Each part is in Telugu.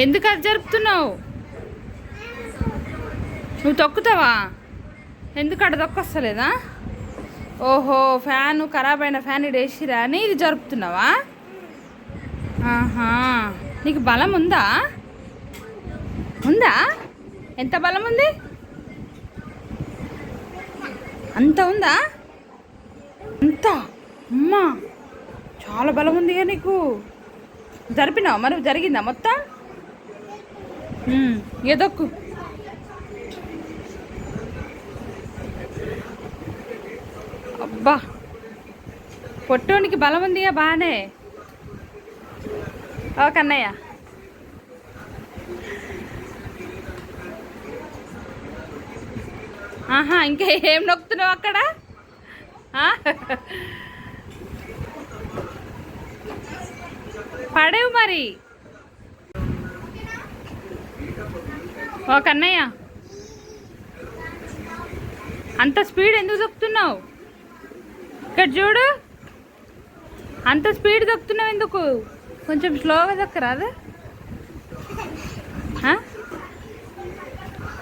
ఎందుకు అది జరుపుతున్నావు? నువ్వు తొక్కుతావా? ఎందుకు అక్కడ తొక్కొస్తలేదా? ఓహో ఫ్యాన్ ఖరాబ్ అయిన ఫ్యాన్ ఇటు వేసిరా అని ఇది జరుపుతున్నావా? ఆహా నీకు బలం ఉందా? ఉందా? ఎంత బలం ఉంది? అంత ఉందా? అంత? అమ్మా చాలా బలం ఉందిగా నీకు. జరిపినావు మరి? జరిగిందా మొత్తం? ఏదొక్కు. అబ్బా. పొట్టోనికి బలం ఉందిగా బాగానే ఓ కన్నయ్య. ఆహా ఇంకా ఏం నొక్కుతున్నావు అక్కడ? పడేవు మరి. ఓ కన్నయ్య. అంత స్పీడ్ ఎందుకు చెప్తున్నావు ఇక్కడ చూడు. అంత స్పీడ్ చెప్తున్నావు ఎందుకు? కొంచెం స్లోగా దక్కరాదు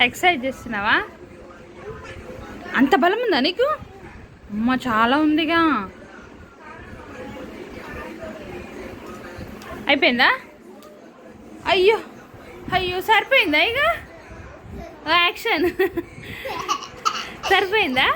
ఎక్సర్సైజ్ చేస్తున్నావా? అంత బలం ఉందా నీకు? అమ్మ చాలా ఉందిగా. అయిపోయిందా? అయ్యో. అయ్యో సరిపోయిందా ఇక? యాక్షన్. సరిపోయిందా?